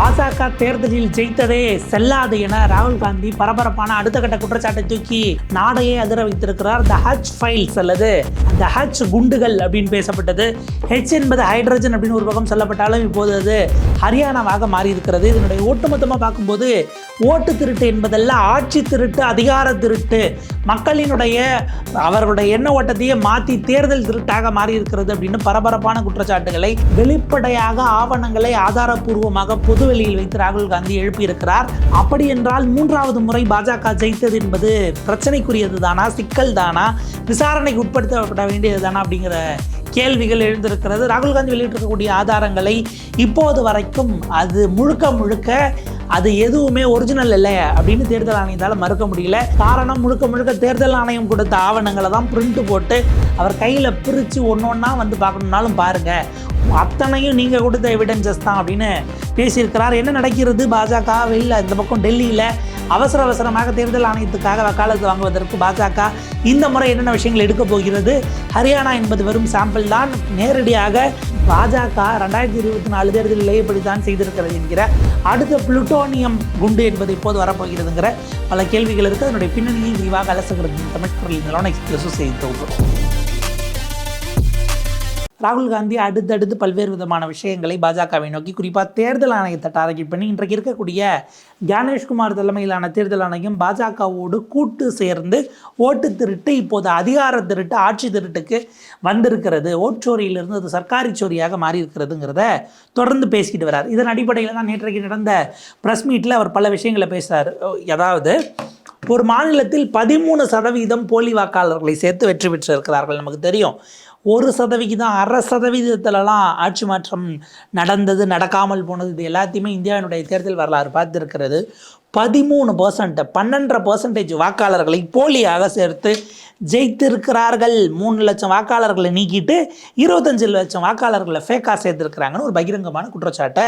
பாஜக தேர்தலில் ஜெயித்ததே செல்லாது என ராகுல் காந்தி பரபரப்பான அடுத்த கட்ட குற்றச்சாட்டை தூக்கி நாடையே அதிர வைத்திருக்கிறார். த ஹச் ஃபைல்ஸ் அல்லது த ஹச் குண்டுகள் அப்படின்னு பேசப்பட்டது. ஹெச் என்பது ஹைட்ரஜன் அப்படின்னு ஒரு பக்கம் சொல்லப்பட்டாலும் இப்போது அது ஹரியானாவாக மாறி இருக்கிறது இதனுடைய ஒட்டுமொத்தமாக பார்க்கும்போது ஓட்டு திருட்டு என்பதல்ல ஆட்சி திருட்டு அதிகார திருட்டு. மக்களினுடைய அவர்களுடைய எண்ண ஓட்டத்தையே மாற்றி தேர்தல் திருட்டாக மாறி இருக்கிறது அப்படின்னு பரபரப்பான குற்றச்சாட்டுகளை வெளிப்படையாக ஆவணங்களை ஆதாரப்பூர்வமாக பொதுவெளியில் வைத்து ராகுல் காந்தி எழுப்பியிருக்கிறார். அப்படி என்றால் மூன்றாவது முறை பாஜக ஜெயித்தது என்பது பிரச்சனைக்குரியது தானா சிக்கல் தானா விசாரணைக்கு உட்படுத்தப்பட வேண்டியது தானா அப்படிங்கிற கேள்விகள் எழுந்திருக்கிறது. ராகுல் காந்தி வெளியிட்டிருக்கக்கூடிய ஆதாரங்களை இப்போது வரைக்கும் அது முழுக்க முழுக்க அது எதுவுமே ஒரிஜினல் இல்லை அப்படின்னு தேர்தல் ஆணையத்தால் மறுக்க முடியல. காரணம் முழுக்க முழுக்க தேர்தல் ஆணையம் கொடுத்த ஆவணங்களை தான் பிரிண்ட் போட்டு அவர் கையில் பிரித்து ஒன்று ஒன்றா வந்து பார்க்கணுன்னாலும் பாருங்கள் அத்தனையும் நீங்கள் கொடுத்த எவிடன்சஸ் தான் அப்படின்னு பேசியிருக்கிறார். என்ன நடக்கிறது? பாஜக வெளியில் இந்த பக்கம் டெல்லியில் அவசர அவசரமாக தேர்தல் ஆணையத்துக்காக வக்காலத்து வாங்குவதற்கு பாஜக இந்த முறை என்னென்ன விஷயங்கள் எடுக்க போகிறது? ஹரியானா என்பது வெறும் சாம்பிள் தான். நேரடியாக பாஜக ரெண்டாயிரத்தி இருபத்தி நாலு தேர்தலிலே இப்படி தான் செய்திருக்கிறது என்கிற அடுத்த புளுட்டோனியம் குண்டு என்பது இப்போது வரப்போகிறதுங்கிற பல கேள்விகள் இருக்குது அதனுடைய பின்னணியை விரிவாக அலசுகிறது தமிழ் குரல் நிலவன எக்ஸ்பிரஸும் செய்தி தொகுப்பு. ராகுல் காந்தி அடுத்தடுத்து பல்வேறு விதமான விஷயங்களை பாஜகவை நோக்கி குறிப்பாக தேர்தல் ஆணையத்தை டார்கெட் பண்ணி இன்றைக்கு இருக்கக்கூடிய ஜானேஷ்குமார் தலைமையிலான தேர்தல் ஆணையம் பாஜகவோடு கூட்டு சேர்ந்து ஓட்டு திருட்டு இப்போது அதிகார திருட்டு ஆட்சி திருட்டுக்கு வந்திருக்கிறது. ஓட்சோரியிலிருந்து அது சர்க்காரி சோரியாக மாறி இருக்கிறதுங்கிறத தொடர்ந்து பேசிக்கிட்டு வரார். இதன் அடிப்படையில் தான் நேற்றைக்கு நடந்த ப்ரெஸ் மீட்டில் அவர் பல விஷயங்களை பேசுகிறார் அதாவது ஒரு மாநிலத்தில் பதிமூணு சதவீதம் போலி வாக்காளர்களை சேர்த்து வெற்றி பெற்றிருக்கிறார்கள் நமக்கு தெரியும். ஒரு சதவிகிதம் அரை சதவீதத்திலலாம் ஆட்சி மாற்றம் நடந்தது நடக்காமல் போனது இது எல்லாத்தையுமே இந்தியாவினுடைய தேர்தல் வரலாறு பார்த்துருக்கிறது. பதிமூணு பர்சன்ட் பன்னெண்டரை பர்சன்டேஜ் வாக்காளர்களை போலியாக சேர்த்து ஜெயித்திருக்கிறார்கள். மூணு லட்சம் வாக்காளர்களை நீக்கிட்டு இருபத்தஞ்சு லட்சம் வாக்காளர்களை ஃபேக்காக சேர்த்துருக்குறாங்கன்னு ஒரு பகிரங்கமான குற்றச்சாட்டை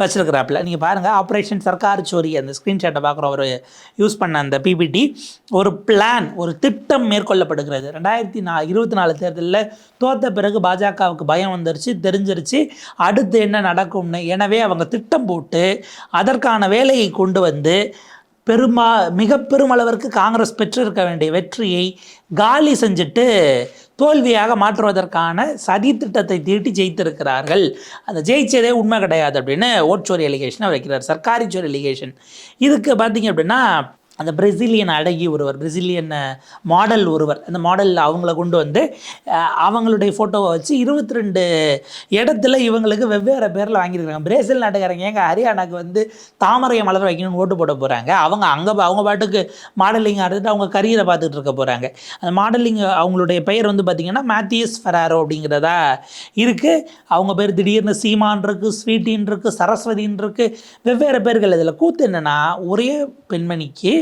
வச்சுருக்கிறாப்புல. நீங்கள் பாருங்கள் ஆப்ரேஷன் சர்க்கார் சோரி அந்த ஸ்க்ரீன்ஷாட்டை பார்க்குற ஒரு யூஸ் பண்ண அந்த பிபிடி ஒரு பிளான் ஒரு திட்டம் மேற்கொள்ளப்படுகிறது. ரெண்டாயிரத்தி நா இருபத்தி நாலு தேர்தலில் தோத்த பிறகு பாஜகவுக்கு பயம் வந்துருச்சு தெரிஞ்சிருச்சு. அடுத்து என்ன நடக்கும்னு எனவே அவங்க திட்டம் போட்டு அதற்கான வேலையை கொண்டு வந்து பெருமா மிக பெருமளவிற்கு காங்கிரஸ் பெற்றிருக்க வேண்டிய வெற்றியை காலி செஞ்சுட்டு தோல்வியாக மாற்றுவதற்கான சதி திட்டத்தை தீட்டி ஜெயித்திருக்கிறார்கள். அந்த ஜெயிச்சதே உண்மை கிடையாது அப்படின்னு ஓட்சோரி எலிகேஷனை வைக்கிறார். சர்க்காரி சோரி எலிகேஷன் இதுக்கு பார்த்தீங்க அப்படின்னா அந்த பிரசிலியன் அழகி ஒருவர் பிரசிலியன் மாடல் ஒருவர். அந்த மாடல் அவங்கள கொண்டு வந்து அவங்களுடைய ஃபோட்டோவை வச்சு இருபத்தி ரெண்டு இடத்துல இவங்களுக்கு வெவ்வேறு பேரில் வாங்கியிருக்காங்க பிரேசில் நாட்டுக்காரங்க எங்கள் ஹரியானாக்கு வந்து தாமரை மலர் வைக்கணும்னு ஓட்டு போட போகிறாங்க அவங்க அங்கே அவங்க பாட்டுக்கு மாடலிங் ஆடுறது அவங்க கரியரை பார்த்துட்டு இருக்க போகிறாங்க அந்த மாடலிங் அவங்களுடைய பெயர் வந்து பார்த்திங்கன்னா மேத்தியஸ் ஃபெராரோ அப்படிங்கிறதா இருக்குது அவங்க பேர் திடீர்னு சீமான் இருக்குது ஸ்வீட்டின் இருக்குது சரஸ்வதின் இருக்குது வெவ்வேறு பேர்கள் இதில். கூத்து என்னென்னா ஒரே பெண்மணிக்கு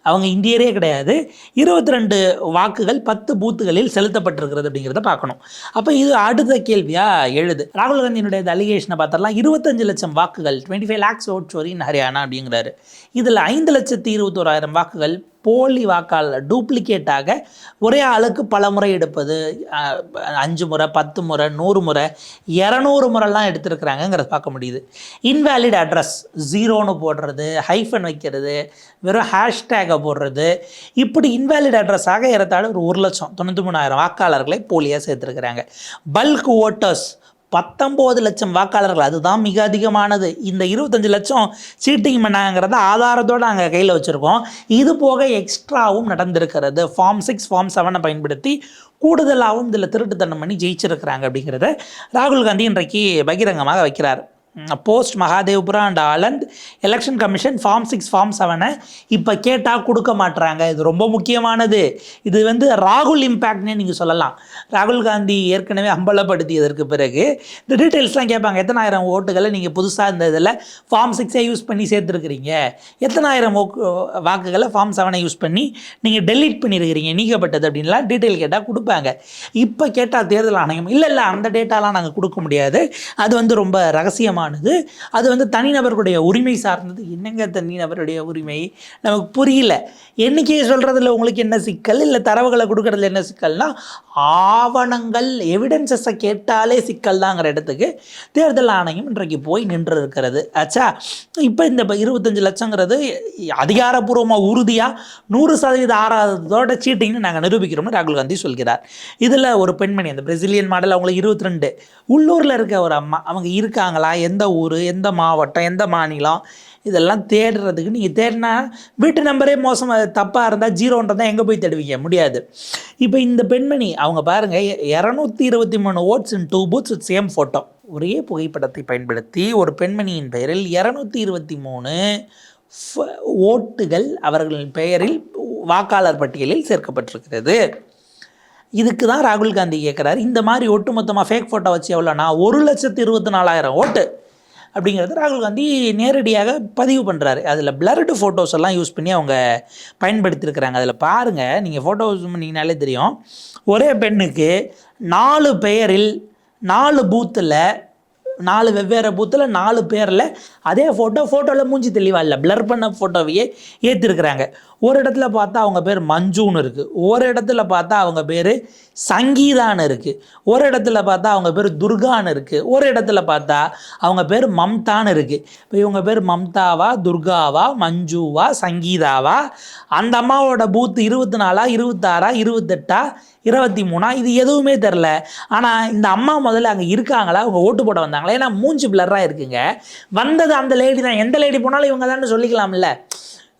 அவங்க இந்தியரே கிடையாது. இருபத்தி ரெண்டு வாக்குகள் பத்து பூத்துகளில் செலுத்தப்பட்டிருக்கிறது அப்படிங்கிறத பார்க்கணும். அப்போ இது அடுத்த கேள்வியாக எழுது. ராகுல் காந்தியினுடைய அலிகேஷனை பார்த்தரலாம் இருபத்தஞ்சு லட்சம் வாக்குகள் twenty five lakhs vote chori in Haryana அப்படிங்கிறாரு. இதில் ஐந்து லட்சத்தி இருபத்தோராயிரம் வாக்குகள் போலி வாக்காளர் டூப்ளிகேட்டாக ஒரே ஆளுக்கு பல முறை எடுப்பது அஞ்சு முறை பத்து முறை நூறு முறை இரநூறு முறைலாம் எடுத்திருக்கிறாங்கங்கிறத பார்க்க முடியுது. இன்வேலிட் அட்ரஸ் ஜீரோன்னு போடுறது ஹைஃபன் வைக்கிறது வெறும் ஹேஷ்டேக் போடுறது. இப்படி இன்வேலிட் அட்ரஸாக ஏறத்தாழ ஒரு ஒரு லட்சம் தொண்ணூற்றி மூணாயிரம் வாக்காளர்களை போலியாக சேர்த்துருக்குறாங்க. பல்க் ஓட்டர்ஸ் பத்தொம்போது லட்சம் வாக்காளர்கள் அதுதான் மிக அதிகமானது. இந்த இருபத்தஞ்சு லட்சம் சீட்டிங் பண்ணாங்கிறத ஆதாரத்தோடு நாங்கள் கையில் வச்சுருக்கோம். இது போக எக்ஸ்ட்ராவும் நடந்திருக்கிறது. ஃபார்ம் சிக்ஸ் ஃபார்ம் செவனை பயன்படுத்தி கூடுதலாகவும் இதில் திருட்டுத்தனம் பண்ணி ஜெயிச்சிருக்கிறாங்க அப்படிங்கிறத ராகுல் காந்தி இன்றைக்கு பகிரங்கமாக வைக்கிறார். Post Mahadevapura and Aland election commission form six form செவனை இப்போ கேட்டால் கொடுக்க மாட்டுறாங்க இது ரொம்ப முக்கியமானது. இது வந்து ராகுல் இம்பேக்ட்னே நீங்கள் சொல்லலாம். ராகுல் காந்தி ஏற்கனவே அம்பலப்படுத்தியதற்கு பிறகு இந்த டீட்டெயில்ஸ்லாம் கேட்பாங்க. எத்தனாயிரம் ஓட்டுகளை நீங்கள் புதுசாக இந்த இதில் ஃபார்ம் சிக்ஸை யூஸ் பண்ணி சேர்த்துருக்கிறீங்க. எத்தனாயிரம் ஓக்கு வாக்குகளை ஃபார்ம் செவனை யூஸ் பண்ணி நீங்கள் டெலீட் பண்ணியிருக்கிறீங்க நீக்கப்பட்டது அப்படின்லாம் டீட்டெயில் கேட்டால் கொடுப்பாங்க. இப்போ கேட்டால் தேர்தல் ஆணையம். இல்லை இல்லை அந்த டேட்டாலாம் நாங்கள் கொடுக்க முடியாது. அது வந்து ரொம்ப ரகசியமாக முக்கியமானது அது வந்து தனிநபர்களுடைய உரிமை சார்ந்தது. என்னங்க தனிநபருடைய உரிமை? நமக்கு புரியல. எண்ணிக்கையை சொல்கிறதுல உங்களுக்கு என்ன சிக்கல்? இல்லை தரவுகளை கொடுக்கறதுல என்ன சிக்கல்னா ஆவணங்கள் எவிடன்சஸை கேட்டாலே சிக்கல் தாங்கிற இடத்துக்கு தேர்தல் ஆணையம் இன்றைக்கு போய் நின்று இருக்கிறது ஆச்சா இப்போ இந்த இருபத்தஞ்சு லட்சங்கிறது அதிகாரப்பூர்வமாக உறுதியாக நூறு சதவீத ஆறாவதோட சீட்டிங்னு நாங்கள் நிரூபிக்கிறோம்னு ராகுல் காந்தி சொல்கிறார். இதில் ஒரு பெண்மணி அந்த பிரசிலியன் மாடல் அவங்களுக்கு இருபத்தி ரெண்டு. உள்ளூரில் இருக்க ஒரு அம்மா அவங்க இருக்காங்களா? எந்த ஊர் எந்த மாவட்டம் எந்த மாநிலம் இதெல்லாம் தேடுறதுக்கு நீங்கள் தேடினா வீட்டு நம்பரே மோசமாக தப்பாக இருந்தால் ஜீரோன்றதான் எங்கே போய் தேடுவீங்க? முடியாது. இப்போ இந்த பெண்மணி அவங்க பாருங்கள் இரநூத்தி இருபத்தி மூணு votes in two booths with same photo ஒரே புகைப்படத்தை பயன்படுத்தி ஒரு பெண்மணியின் பெயரில் இரநூத்தி இருபத்தி மூணு ஓட்டுகள் அவர்களின் பெயரில் வாக்காளர் பட்டியலில் சேர்க்கப்பட்டிருக்கிறது. இதுக்கு தான் ராகுல் காந்தி கேட்குறாரு இந்த மாதிரி ஒட்டுமொத்தமாக ஃபேக் ஃபோட்டோ வச்சு எவ்வளோனா ஒரு லட்சத்து இருபத்தி நாலாயிரம் ஓட்டு. அப்படிங்கிறது ராகுல் காந்தி நேரடியாக பதிவு பண்ணுறாரு அதில் பிளர்டு ஃபோட்டோஸ் எல்லாம் யூஸ் பண்ணி அவங்க பயன்படுத்தியிருக்கிறாங்க அதில் பாருங்கள் நீங்கள் ஃபோட்டோஸ் பண்ணிங்கனாலே தெரியும். ஒரே பெண்ணுக்கு நாலு பெயரில் நாலு பூத்தில் நாலு வெவ்வேறு பூத்தில் நாலு பேரில் அதே ஃபோட்டோ ஃபோட்டோவில் மூஞ்சி தெளிவாக இல்லை. ப்ளர் பண்ண ஃபோட்டோவையே ஏற்றிருக்கிறாங்க ஒரு இடத்துல பார்த்தா அவங்க பேர் மஞ்சுன்னு இருக்குது ஒரு இடத்துல பார்த்தா அவங்க பேர் சங்கீதான்னு இருக்குது ஒரு இடத்துல பார்த்தா அவங்க பேர் துர்கான்னு இருக்குது ஒரு இடத்துல பார்த்தா அவங்க பேர் மம்தான்னு இருக்குது இப்போ இவங்க பேர் மம்தாவா துர்காவா மஞ்சுவா சங்கீதாவா? அந்த அம்மாவோட பூத்து இருபத்தி நாலா இருபத்தாறா இருபத்தெட்டா இருபத்தி மூணா இது எதுவுமே தெரில. ஆனால் இந்த அம்மா முதல்ல அங்கே இருக்காங்களா? அவங்க ஓட்டு போட வந்தாங்களா? ஏன்னா மூஞ்சி பிளராக இருக்குங்க. வந்தது அந்த லேடி தான். எந்த லேடி போனாலும் இவங்க தான் சொல்லிக்கலாம்ல.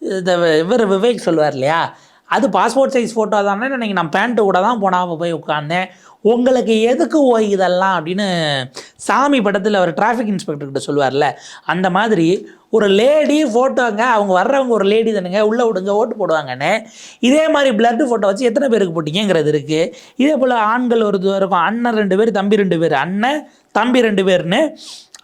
இந்த இவர் விவேக் சொல்லுவார் இல்லையா? அது பாஸ்போர்ட் சைஸ் ஃபோட்டோ தானே இன்னைக்கு நான் பேண்ட்டு கூட தான் போனாமல் போய் உட்காந்தேன் உங்களுக்கு எதுக்கு ஓய் இதெல்லாம் அப்படின்னு சாமி படத்தில் அவர் டிராஃபிக் இன்ஸ்பெக்டர்கிட்ட சொல்லுவார்ல அந்த மாதிரி ஒரு லேடி ஃபோட்டோங்க அவங்க வர்றவங்க ஒரு லேடி தானுங்க உள்ளே விடுங்க ஓட்டு போடுவாங்கன்னு. இதே மாதிரி பிளட் ஃபோட்டோ வச்சு எத்தனை பேருக்கு போட்டிங்கிறது இருக்குது இதே போல் ஆண்கள் ஒரு இருக்கும் அண்ணன் ரெண்டு பேர் தம்பி ரெண்டு பேர் அண்ணன் தம்பி ரெண்டு பேர்னு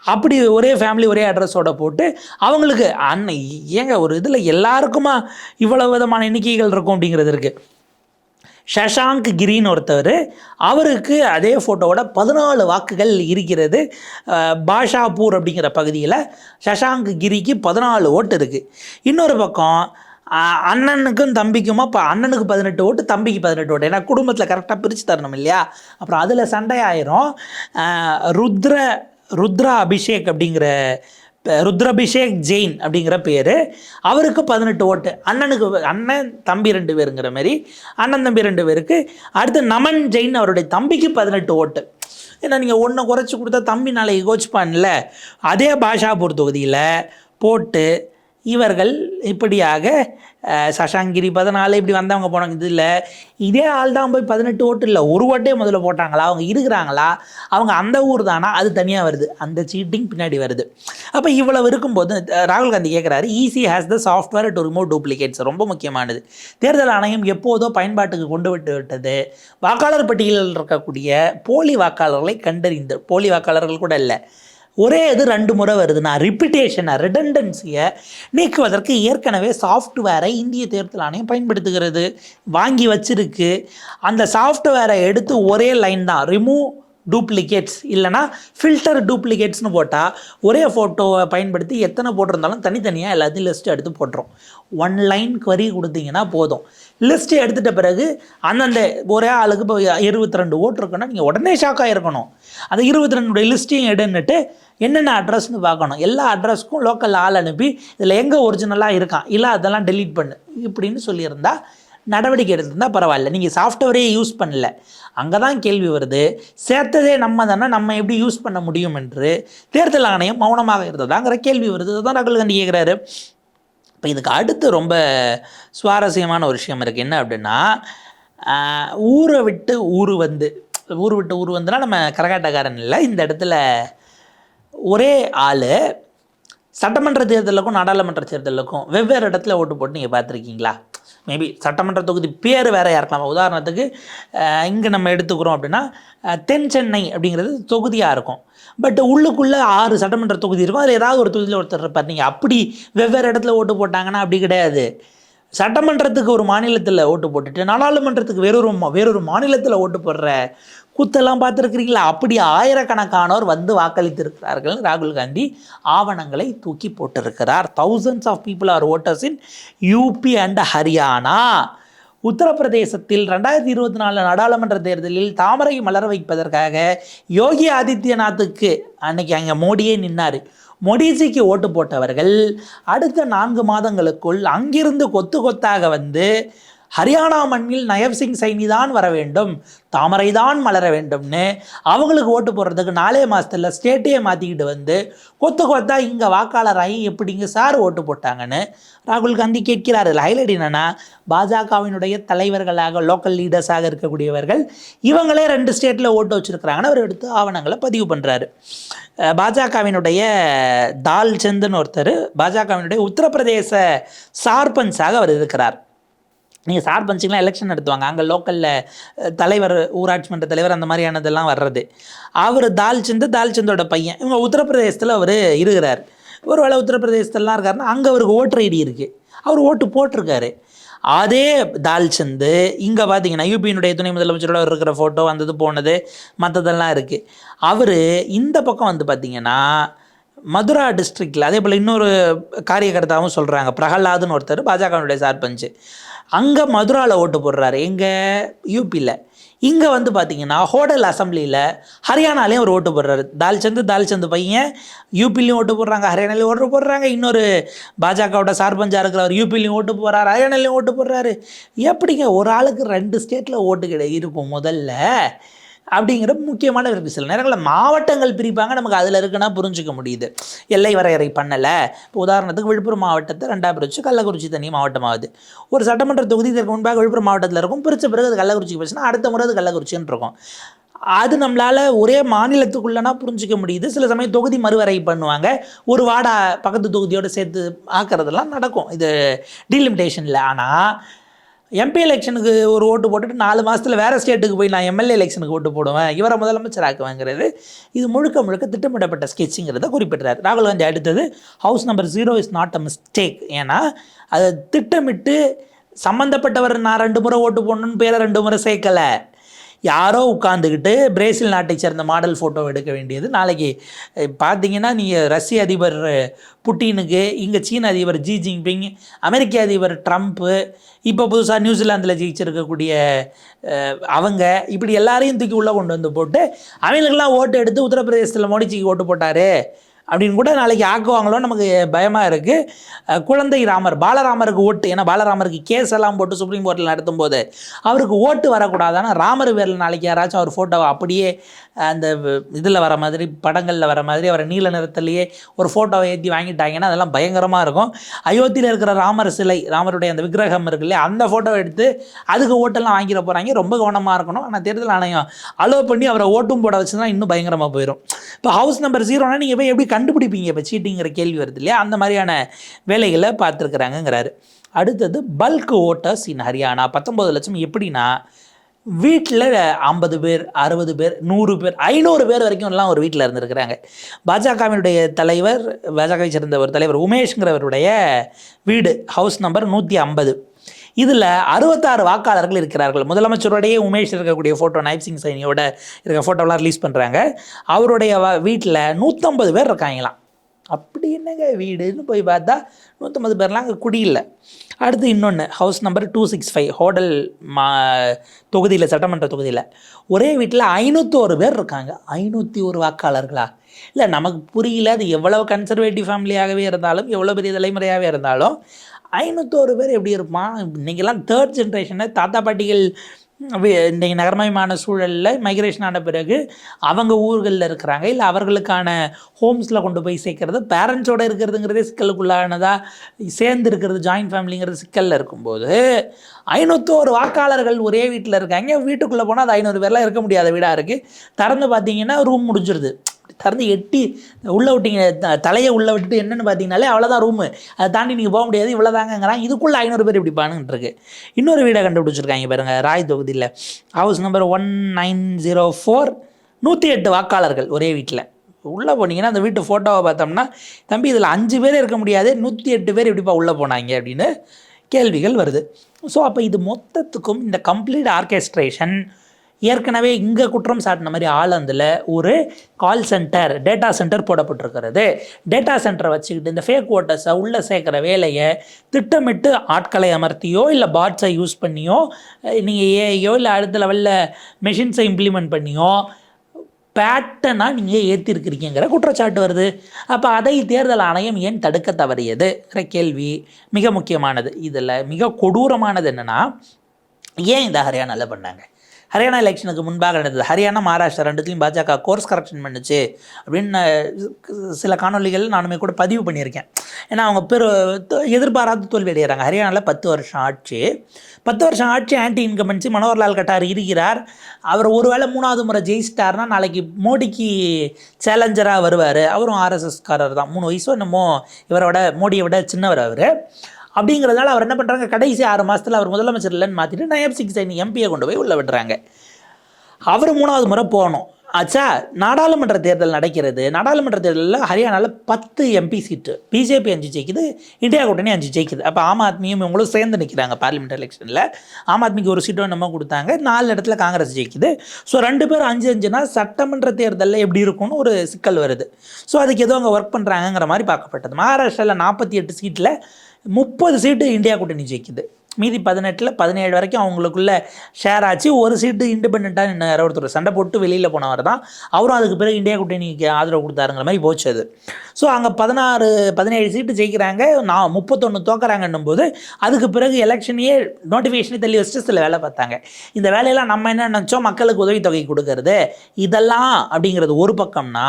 அப்படி ஒரே ஃபேமிலி ஒரே அட்ரஸோட போட்டு அவங்களுக்கு அன்னை ஏங்க ஒரு இதில் எல்லாருக்குமா இவ்வளவு விதமான எண்ணிக்கைகள் இருக்கும் அப்படிங்கிறது இருக்குது ஷஷாங்க் கிரின்னு ஒருத்தவர் அவருக்கு அதே ஃபோட்டோவோட பதினாலு வாக்குகள் இருக்கிறது அஹ், பாஷாப்பூர் அப்படிங்கிற பகுதியில் ஷஷாங்க் கிரிக்கு பதினாலு ஓட்டு இருக்குது இன்னொரு பக்கம் அண்ணனுக்கும் தம்பிக்குமா இப்போ அண்ணனுக்கு பதினெட்டு ஓட்டு தம்பிக்கு பதினெட்டு ஓட்டு. ஏன்னா குடும்பத்தில் கரெக்டாக பிரித்து தரணும் இல்லையா? அப்புறம் அதில் சண்டை ஆயிரும் ருத்ர ருத்ரா அபிஷேக் அப்படிங்கிற ருத்ரபிஷேக் ஜெயின் அப்படிங்கிற பேர். அவருக்கு பதினெட்டு ஓட்டு. அண்ணனுக்கு அண்ணன் தம்பி ரெண்டு பேருங்கிற மாதிரி அண்ணன் தம்பி ரெண்டு பேருக்கு. அடுத்து நமன் ஜெயின் அவருடைய தம்பிக்கு பதினெட்டு ஓட்டு. ஏன்னா நீங்கள் ஒன்றை குறைச்சி கொடுத்தா தம்பி நாளைக்கு கோச்சுப்பான்ல. அதே பாஷாபூர் தொகுதியில் போட்டு இவர்கள் இப்படியாக சஷாங்கிரி பதினாலு இப்படி வந்தவங்க போனாங்க. இது இல்லை. இதே ஆள் தான் போய் பதினெட்டு ஓட்டு இல்லை ஒரு ஓட்டே முதல்ல போட்டாங்களா? அவங்க இருக்கிறாங்களா? அவங்க அந்த ஊர் தானா? அது தனியாக வருது. அந்த சீட்டிங் பின்னாடி வருது. அப்போ இவ்வளவு இருக்கும்போது ராகுல் காந்தி கேட்குறாரு EC has the software to remove duplicates ரொம்ப முக்கியமானது. தேர்தல் ஆணையம் எப்போதோ பயன்பாட்டுக்கு கொண்டு விட்டு விட்டது. வாக்காளர் பட்டியலில் இருக்கக்கூடிய போலி வாக்காளர்களை கண்டறிந்து போலி வாக்காளர்கள் கூட இல்லை ஒரே இது ரெண்டு முறை வருதுன்னா ரிப்பிட்டேஷனை ரிடண்டன்சியை நீக்குவதற்கு ஏற்கனவே சாஃப்ட்வேரை இந்திய தேர்தல் ஆணையம் பயன்படுத்துகிறது. வாங்கி வச்சிருக்கு. அந்த சாஃப்ட்வேரை எடுத்து ஒரே லைன் தான். ரிமூவ் டூப்ளிகேட்ஸ் இல்லைனா ஃபில்டர் டூப்ளிகேட்ஸ்னு போட்டால் ஒரே ஃபோட்டோவை பயன்படுத்தி எத்தனை போட்டிருந்தாலும் தனித்தனியாக எல்லாத்தையும் லிஸ்ட்டு எடுத்து போட்டுரும். ஒன் லைன் கொரி கொடுத்தீங்கன்னா போதும். லிஸ்ட்டு எடுத்துட்ட பிறகு அந்தந்த ஒரே ஆளுக்கு இப்போ இருபத்தி ரெண்டு ஓட்டு இருக்குன்னா நீங்கள் உடனே ஷாக் ஆகிருக்கணும் அந்த இருபத்தி ரெண்டுடைய லிஸ்ட்டையும் எடுன்னுட்டு என்னென்ன அட்ரஸ்னு பார்க்கணும். எல்லா அட்ரஸ்க்கும் லோக்கல் ஆள் அனுப்பி இதில் எங்கே ஒரிஜினலாக இருக்கான்? இல்லை அதெல்லாம் டெலீட் பண்ணு. இப்படின்னு சொல்லியிருந்தா நடவடிக்கை எடுத்திருந்தால் பரவாயில்ல. நீங்கள் சாஃப்ட்வேரே யூஸ் பண்ணல. அங்கே தான் கேள்வி வருது. சேர்த்ததே நம்ம தானே நம்ம எப்படி யூஸ் பண்ண முடியும் என்று தேர்தல் ஆணையம் மௌனமாக இருந்ததாங்கிற கேள்வி வருது. அதுதான் ரகுல் காந்தி கேட்குறாரு இப்போ இதுக்கு அடுத்து ரொம்ப சுவாரஸ்யமான ஒரு விஷயம் இருக்குது என்ன அப்படின்னா ஊரை விட்டு ஊர் வந்து ஊர் விட்டு ஊர் வந்துனா நம்ம கரகாட்டக்காரன் இல்லை. இந்த இடத்துல ஒரே ஆள் சட்டமன்ற தேர்தலுக்கும் நாடாளுமன்ற தேர்தலுக்கும் வெவ்வேறு இடத்துல ஓட்டு போட்டு நீங்கள் பார்த்துருக்கீங்களா? மேபி சட்டமன்ற தொகுதி பேர் வேற இருக்கலாம் உதாரணத்துக்கு இங்கே நம்ம எடுத்துக்கிறோம் அப்படின்னா தென் சென்னை அப்படிங்கிறது தொகுதியாக இருக்கும். பட் உள்ளுக்குள்ளே ஆறு சட்டமன்ற தொகுதி இருக்கும். அதில் ஏதாவது ஒரு தொகுதியில் ஒருத்தர் இருப்பார். நீங்கள் அப்படி வெவ்வேறு இடத்துல ஓட்டு போட்டாங்கன்னா அப்படி கிடையாது. சட்டமன்றத்துக்கு ஒரு மாநிலத்தில் ஓட்டு போட்டுட்டு நாடாளுமன்றத்துக்கு வேறொரு மா- வேறொரு மாநிலத்தில் ஓட்டு போடுற குத்தெல்லாம் பார்த்துருக்கிறீங்களா? அப்படி ஆயிரக்கணக்கானோர் வந்து வாக்களித்திருக்கிறார்கள். ராகுல் காந்தி ஆவணங்களை தூக்கி போட்டிருக்கிறார். Thousands of people are voters in UP and Haryana உத்தரப்பிரதேசத்தில் ரெண்டாயிரத்தி இருபத்தி நாலு நாடாளுமன்ற தேர்தலில் தாமரை மலர வைப்பதற்காக யோகி ஆதித்யநாத்துக்கு அன்னைக்கு அங்கே மோடியே நின்னார். மோடிஜிக்கு ஓட்டு போட்டவர்கள் அடுத்த நான்கு மாதங்களுக்குள் அங்கிருந்து கொத்து கொத்தாக வந்து ஹரியானா மண்ணில் நயப் சிங் சைனி தான் வர வேண்டும் தாமரை தான் மலர வேண்டும்னு அவங்களுக்கு ஓட்டு போடுறதுக்கு நாலே மாதத்தில் ஸ்டேட்டையே மாற்றிக்கிட்டு வந்து கொத்து கொத்தா இங்கே வாக்காளராகி எப்படிங்க சார் ஓட்டு போட்டாங்கன்னு ராகுல் காந்தி கேட்கிறார். ஹைலைட் என்னென்னா பாஜகவினுடைய தலைவர்களாக லோக்கல் லீடர்ஸாக இருக்கக்கூடியவர்கள் இவங்களே ரெண்டு ஸ்டேட்டில் ஓட்டு வச்சுருக்கிறாங்கன்னு அவர் எடுத்து ஆவணங்களை பதிவு பண்ணுறாரு பாஜகவினுடைய தால் சந்துன்னு ஒருத்தர் பாஜகவினுடைய உத்தரப்பிரதேச சார்பஞ்சாக அவர் இருக்கிறார். நீங்கள் சார்பஞ்சுக்கெலாம் எலெக்ஷன் நடத்துவாங்க. அங்கே லோக்கலில் தலைவர் ஊராட்சி மன்ற தலைவர் அந்த மாதிரியானதெல்லாம் வர்றது. அவர் தால்ச்சந்து தால்ச்சந்தோட பையன். இவங்க உத்தரப்பிரதேசத்தில் அவர் இருக்கிறார். ஒரு வேளை உத்தரப்பிரதேசத்துலலாம் இருக்காருன்னா அங்கே அவருக்கு ஓட்டர் ஐடி இருக்குது அவர் ஓட்டு போட்டிருக்காரு. அதே தால்சந்து இங்கே பார்த்தீங்கன்னா யூபியினுடைய துணை முதலமைச்சரோட இருக்கிற ஃபோட்டோ வந்தது போனது மற்றதெல்லாம் இருக்குது அவர் இந்த பக்கம் வந்து பார்த்தீங்கன்னா மதுரா டிஸ்ட்ரிக்டில் அதே போல் இன்னொரு காரியகர்த்தாவும் சொல்கிறாங்க பிரகலாதுன்னு ஒருத்தர் பாஜகவினுடைய சார்பஞ்சு. அங்கே மதுராவில் ஓட்டு போடுறாரு. எங்கே? யூபியில் இங்கே வந்து பார்த்தீங்கன்னா ஹோட்டல் அசம்பிளியில் ஹரியானாலையும் ஒரு ஓட்டு போடுறாரு. தால்சந்து தால்சந்து பையன் யூபிலையும் ஓட்டு போடுறாங்க ஹரியானாலையும் ஓட்டு போடுறாங்க. இன்னொரு பாஜகவோட சார்பஞ்சாக இருக்கிறவர் யூபிலையும் ஓட்டு போடுறாரு ஹரியானாலையும் ஓட்டு போடுறாரு. எப்படிங்க ஒரு ஆளுக்கு ரெண்டு ஸ்டேட்டில் ஓட்டு கிடை இருக்கும் முதல்ல? அப்படிங்கிற முக்கியமான இருக்குது சில நேரங்களில் மாவட்டங்கள் பிரிப்பாங்க நமக்கு அதில் இருக்குன்னா புரிஞ்சுக்க முடியுது. எல்லை வரையறை பண்ணலை. இப்போ உதாரணத்துக்கு விழுப்புரம் மாவட்டத்தை ரெண்டாக பிரித்து கள்ளக்குறிச்சி தனி மாவட்டமாகுது. ஒரு சட்டமன்ற தொகுதி இதற்கு முன்பாக விழுப்புரம் மாவட்டத்தில் இருக்கும். பிரித்த பிறகு அது கள்ளக்குறிச்சிக்கு போச்சுன்னா அடுத்த முறை அது கள்ளக்குறிச்சின்னு இருக்கும். அது நம்மளால் ஒரே மாநிலத்துக்குள்ளனா புரிஞ்சிக்க முடியுது. சில சமயம் தொகுதி மறுவரை பண்ணுவாங்க. ஒரு வாடா பக்கத்து தொகுதியோடு சேர்த்து ஆக்கிறதெல்லாம் நடக்கும். இது டீலிமிட்டேஷனில் ஆனால் எம்பி எலெக்ஷனுக்கு ஒரு ஓட்டு போட்டுட்டு நாலு மாதத்தில் வேறு ஸ்டேட்டுக்கு போய் நான் எம்எல்ஏ எலெக்ஷனுக்கு ஓட்டு போடுவேன். இவரை முதலமைச்சர் ஆக்குவேங்கிறது இது முழுக்க முழுக்க திட்டமிடப்பட்ட ஸ்கெட்சுங்கிறத குறிப்பிட்றாரு. ராகுல் காந்தி அடுத்தது house number zero is not a mistake ஏன்னா அதை திட்டமிட்டு சம்மந்தப்பட்டவர் நான் ரெண்டு முறை ஓட்டு போடணுன்னு பேரை ரெண்டு முறை சேர்க்கலை. யாரோ உட்காந்துக்கிட்டு பிரேசில் நாட்டை சேர்ந்த மாடல் ஃபோட்டோ எடுக்க வேண்டியது. நாளைக்கு பார்த்தீங்கன்னா நீங்கள் ரஷ்ய அதிபர் புட்டினுக்கு இங்கே சீன அதிபர் ஜி ஜின்பிங் அமெரிக்க அதிபர் ட்ரம்ப்பு இப்போ புதுசாக நியூசிலாந்தில் ஜெயிச்சிருக்கக்கூடிய அவங்க இப்படி எல்லாரையும் தூக்கி உள்ளே கொண்டு வந்து போட்டு அவங்களுக்கெல்லாம் ஓட்டு எடுத்து உத்தரப்பிரதேசத்தில் மோடிஜிக்கு ஓட்டு போட்டார். அப்படின்னு கூட நாளைக்கு ஆக்குவாங்களோ நமக்கு பயமாக இருக்குது குழந்தை ராமர் பாலராமருக்கு ஓட்டு. ஏன்னா பாலராமருக்கு கேஸ் எல்லாம் போட்டு சுப்ரீம் கோர்ட்டில் நடத்தும்போது அவருக்கு ஓட்டு வரக்கூடாதானா ராமர் பேரில் நாளைக்கு யாராச்சும் அவர் ஃபோட்டோவை அப்படியே அந்த இதில் வர மாதிரி படங்களில் வர மாதிரி அவரை நீல நிறத்துலேயே ஒரு ஃபோட்டோவை ஏற்றி வாங்கிட்டாங்கன்னா அதெல்லாம் பயங்கரமாக இருக்கும். அயோத்தியில் இருக்கிற ராமர் சிலை ராமருடைய அந்த விக்கிரகம் இருக்கு இல்லையா அந்த ஃபோட்டோவை எடுத்து அதுக்கு ஓட்டெல்லாம் வாங்கிட போகிறாங்க ரொம்ப கவனமாக இருக்கணும். ஆனால் தேர்தல் ஆணையம் அலோவ் பண்ணி அவரை ஓட்டும் போட வச்சுன்னா இன்னும் பயங்கரமாக போயிடும் இப்போ ஹவுஸ் நம்பர் ஜீரோனா நீங்கள் போய் எப்படி கண்டுபிடிப்பீங்க இப்போ சீட்டிங்கிற கேள்வி வருது இல்லையா? அந்த மாதிரியான வேலைகளை பார்த்துருக்குறாங்கங்கிறாரு. அடுத்தது பல்க் ஓட்டர்ஸ் இன் ஹரியானா பத்தொம்பது லட்சம். எப்படின்னா வீட்டில் ஐம்பது பேர் அறுபது பேர் நூறு பேர் ஐநூறு பேர் வரைக்கும் எல்லாம் ஒரு வீட்டில் இருந்திருக்கிறாங்க. பாஜகவினுடைய தலைவர் பாஜகவை சேர்ந்த ஒரு தலைவர் உமேஷ்ங்கிறவருடைய வீடு ஹவுஸ் நம்பர் நூற்றி ஐம்பது. இதில் அறுபத்தாறு வாக்காளர்கள் இருக்கிறார்கள். முதலமைச்சருடைய உமேஷ் இருக்கக்கூடிய ஃபோட்டோ நைப் சிங் சைனியோட இருக்க ஃபோட்டோலாம் ரிலீஸ் பண்ணுறாங்க அவருடைய வீட்டில் நூற்றம்பது பேர் இருக்காங்களாம். அப்படி என்னங்க வீடுன்னு போய் பார்த்தா நூற்றம்பது பேர்லாம் அங்கே குடியில்லை. அடுத்து இன்னொன்று house number two six five hotel மா தொகுதியில் சட்டமன்ற தொகுதியில். ஒரே வீட்டில் ஐநூற்றோரு பேர் இருக்காங்க. ஐநூற்றி ஒரு வாக்காளர்களா? இல்லை நமக்கு புரியல அது எவ்வளோ கன்சர்வேட்டிவ் ஃபேமிலியாகவே இருந்தாலும் எவ்வளோ பெரிய தலைமுறையாகவே இருந்தாலும் ஐநூற்றோரு பேர் எப்படி இருப்பான்? இன்றைக்கெல்லாம் தேர்ட் ஜென்ரேஷனை தாத்தா பாட்டிகள் இன்றைக்கி நகரமயமான சூழலில் மைக்ரேஷன் ஆன பிறகு அவங்க ஊர்களில் இருக்கிறாங்க. இல்லை அவர்களுக்கான ஹோம்ஸில் கொண்டு போய் சேர்க்கறது பேரண்ட்ஸோட இருக்கிறதுங்கிறதே சிக்கலுக்குள்ளானதாக சேர்ந்து இருக்கிறது ஜாயின்ட் ஃபேமிலிங்கிறது சிக்கலில் இருக்கும்போது ஐநூற்றோரு வாக்காளர்கள் ஒரே வீட்டில் இருக்காங்க. வீட்டுக்குள்ளே போனால் அது ஐநூறு பேர்லாம் இருக்க முடியாத வீடாக இருக்குது திறந்து பார்த்தீங்கன்னா ரூம் முடிஞ்சிருது. திறந்து எட்டி உள்ளே விட்டிங்க த- தலையை உள்ளே விட்டுட்டு என்னென்னு பார்த்தீங்கனாலே அவ்வளோதான் ரூமு அதை தாண்டி நீங்கள் போக முடியாது இவ்வளோ தாங்கங்கிறான். இதுக்குள்ளே ஐநூறு பேர் இப்படி பானுன்ட்ருக்கு இன்னொரு வீடை கண்டுபிடிச்சிருக்காங்க பாருங்க ராய் தொகுதியில். House number one nine zero four நூற்றி எட்டு வாக்காளர்கள் ஒரே வீட்டில் உள்ளே போனீங்கன்னா அந்த வீட்டு ஃபோட்டோவை பார்த்தோம்னா தம்பி இதில் அஞ்சு பேர் இருக்க முடியாது நூற்றி எட்டு பேர் எப்படிப்பா உள்ளே போனாங்க அப்படின்னு கேள்விகள் வருது. ஸோ அப்போ இது மொத்தத்துக்கும் இந்த கம்ப்ளீட் ஆர்கெஸ்ட்ரேஷன் ஏற்கனவே இங்கே குற்றம் சாட்டின மாதிரி ஆலந்தில் ஒரு கால் சென்டர் டேட்டா சென்டர் போடப்பட்டிருக்கிறது. டேட்டா சென்டரை வச்சுக்கிட்டு இந்த ஃபேக் ஓட்டர்ஸை உள்ளே சேர்க்குற வேலையை திட்டமிட்டு ஆட்களை அமர்த்தியோ இல்லை பாட்ஸை யூஸ் பண்ணியோ நீங்கள் ஏஐயோ இல்லை அடுத்த லெவலில் மெஷின்ஸை இம்ப்ளிமெண்ட் பண்ணியோ பேட்டனாக நீங்கள் ஏற்றிருக்கிறீங்கிற குற்றச்சாட்டு வருது. அப்போ அதை தேர்தல் ஆணையம் ஏன் தடுக்க தவறியதுங்கிற கேள்வி மிக முக்கியமானது. இதில் மிக கொடூரமானது என்னென்னா ஏன் இந்த ஹரியானாவில் பண்ணாங்க? ஹரியானா எலெக்ஷனுக்கு முன்பாக நடந்தது. ஹரியானா மகாராஷ்டிரா ரெண்டுத்துலையும் பாஜக கோர்ஸ் கரெக்ஷன் பண்ணுச்சு. அப்படின்னு சில காணொலிகள் நானுமே கூட பதிவு பண்ணியிருக்கேன். ஏன்னா அவங்க பெரு எதிர்பாராத தோல்வி அடைகிறாங்க ஹரியானாவில் பத்து வருஷம் ஆட்சி பத்து வருஷம் ஆட்சி ஆன்டி இன்கமென்சி மனோகர்லால் கட்டார் இருக்கிறார். அவர் ஒருவேளை மூணாவது முறை ஜெயிச்சிட்டார்னா நாளைக்கு மோடிக்கு சேலஞ்சராக வருவார். அவரும் ஆர்எஸ்எஸ்காரர் தான் மூணு வயசோ என்னமோ இவரோட மோடியை விட சின்னவர் அவர். அப்படிங்கிறதுனால அவர் என்ன பண்ணுறாங்க கடைசி ஆறு மாதத்தில் அவர் முதலமைச்சர் இல்லைன்னு மாற்றிட்டு நயப் சிங் சைனி எம்பியை கொண்டு போய் உள்ளே விடுறாங்க. அவர் மூணாவது முறை போகணும். ஆச்சா நாடாளுமன்ற தேர்தல் நடக்கிறது. நாடாளுமன்ற தேர்தலில் ஹரியானாவில் பத்து எம்பி சீட்டு. பிஜேபி அஞ்சு ஜெயிக்குது இந்தியா கூட்டணி அஞ்சு ஜெயிக்குது. அப்போ ஆம் ஆத்மியும் இவங்களும் சேர்ந்து நிற்கிறாங்க பார்லிமெண்ட் எலெக்ஷனில் ஆம் ஆத்மிக்கு ஒரு சீட்டும் நம்ம கொடுத்தாங்க. நாலு இடத்துல காங்கிரஸ் ஜெயிக்குது. ஸோ ரெண்டு பேரும் அஞ்சு அஞ்சுனா சட்டமன்ற தேர்தலில் எப்படி இருக்கும்னு ஒரு சிக்கல் வருது. ஸோ அதுக்கு ஏதோ அங்கே ஒர்க் பண்ணுறாங்கங்கிற மாதிரி பார்க்கப்பட்டது. மகாராஷ்டிராவில் நாற்பத்தி எட்டு சீட்டில் முப்பது சீட்டு இந்தியா கூட்டணி ஜெயிக்குது. மீதி பதினெட்டில் பதினேழு வரைக்கும் அவங்களுக்குள்ள ஷேர் ஆச்சு. ஒரு சீட்டு இண்டிபெண்ட்டாக நின்று ஒருத்தர். சண்டை போட்டு வெளியில் போனவர் தான். அவரும் அதுக்கு பிறகு இந்தியா கூட்டணிக்கு ஆதரவு கொடுத்தாருங்கிற மாதிரி போச்சு அது. ஸோ அங்கே பதினாறு பதினேழு சீட்டு ஜெயிக்கிறாங்க. நான் முப்பத்தொன்று தோக்குறாங்கன்னும் போது அதுக்கு பிறகு எலெக்ஷனையே நோட்டிஃபிகேஷனே தள்ளி வச்சுட்டு சில வேலை பார்த்தாங்க. இந்த வேலையெல்லாம் நம்ம என்ன நினச்சோம்? மக்களுக்கு உதவித்தொகை கொடுக்கறது. இதெல்லாம் அப்படிங்கிறது ஒரு பக்கம்னா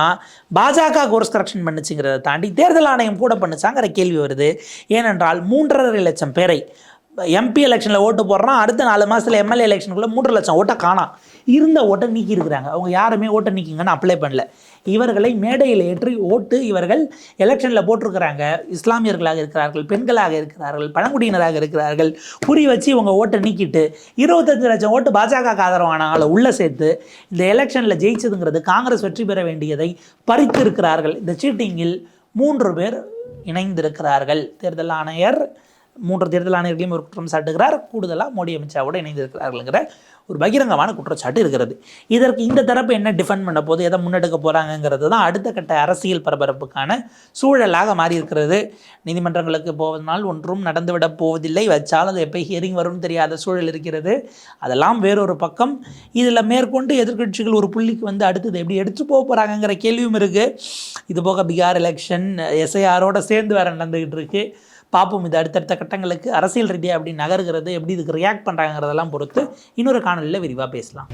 பாஜக கோர்ஸ் கரெக்ஷன் பண்ணுச்சுங்கிறத தாண்டி தேர்தல் ஆணையம் கூட பண்ணுச்சாங்கிற கேள்வி வருது. ஏனென்றால் மூன்றரை லட்சம் பேரை எம்பி எலெக்ஷனில் ஓட்டு போடுறான். அடுத்த நாலு மாதத்தில் எம்எல்ஏ எலெக்ஷனுக்குள்ளே மூன்று லட்சம் ஓட்டை காணாம் இருந்த ஓட்டை நீக்கி இருக்கிறாங்க அவங்க யாருமே ஓட்டை நீக்கிங்கன்னு அப்ளை பண்ணல. இவர்களை மேடையில் ஏற்றி ஓட்டு இவர்கள் எலெக்ஷனில் போட்டிருக்கிறாங்க. இஸ்லாமியர்களாக இருக்கிறார்கள் பெண்களாக இருக்கிறார்கள் பழங்குடியினராக இருக்கிறார்கள். புரி வச்சு இவங்க ஓட்டை நீக்கிட்டு இருபத்தஞ்சு லட்சம் ஓட்டு பாஜக ஆதரவான ஆளை உள்ளே சேர்த்து இந்த எலெக்ஷனில் ஜெயிச்சதுங்கிறது காங்கிரஸ் வெற்றி பெற வேண்டியதை பறித்து இருக்கிறார்கள் இந்த சீட்டிங்கில் மூன்று பேர் இணைந்திருக்கிறார்கள். தேர்தல் ஆணையர் மூன்று தேர்தல் ஆணையர்களையும் ஒரு குற்றம் சாட்டுகிறார் கூடுதலாக மோடி அமித்ஷாவோடு இணைந்திருக்கிறார்கள்ங்கிற ஒரு பகிரங்கமான குற்றச்சாட்டு இருக்கிறது. இதற்கு இந்த தரப்பு என்ன டிஃபெண்ட் பண்ண போது எதை முன்னெடுக்க போகிறாங்கங்கிறது தான் அடுத்த கட்ட அரசியல் பரபரப்புக்கான சூழலாக மாறி இருக்கிறது நீதிமன்றங்களுக்கு போவதனால் ஒன்றும் நடந்துவிடப் போவதில்லை. வச்சால் அது எப்போ ஹியரிங் வரும்னு தெரியாத சூழல் இருக்கிறது. அதெல்லாம் வேறொரு பக்கம். இதில் மேற்கொண்டு எதிர்க்கட்சிகள் ஒரு புள்ளிக்கு வந்து அடுத்தது எப்படி எடுத்து போக போகிறாங்கங்கிற கேள்வியும் இருக்குது இது போக பீகார் எலெக்ஷன் எஸ்ஐஆரோட சேர்ந்து வேறு நடந்துக்கிட்டு இருக்குது பார்ப்போம் இது அடுத்தடுத்த கட்டங்களுக்கு அரசியல் ரீதியாக எப்படி நகர்கிறது எப்படி இதுக்கு ரியாக்ட் பண்ணுறாங்கிறதெல்லாம் பொறுத்து இன்னொரு காணொலியில் விரிவாக பேசலாம்.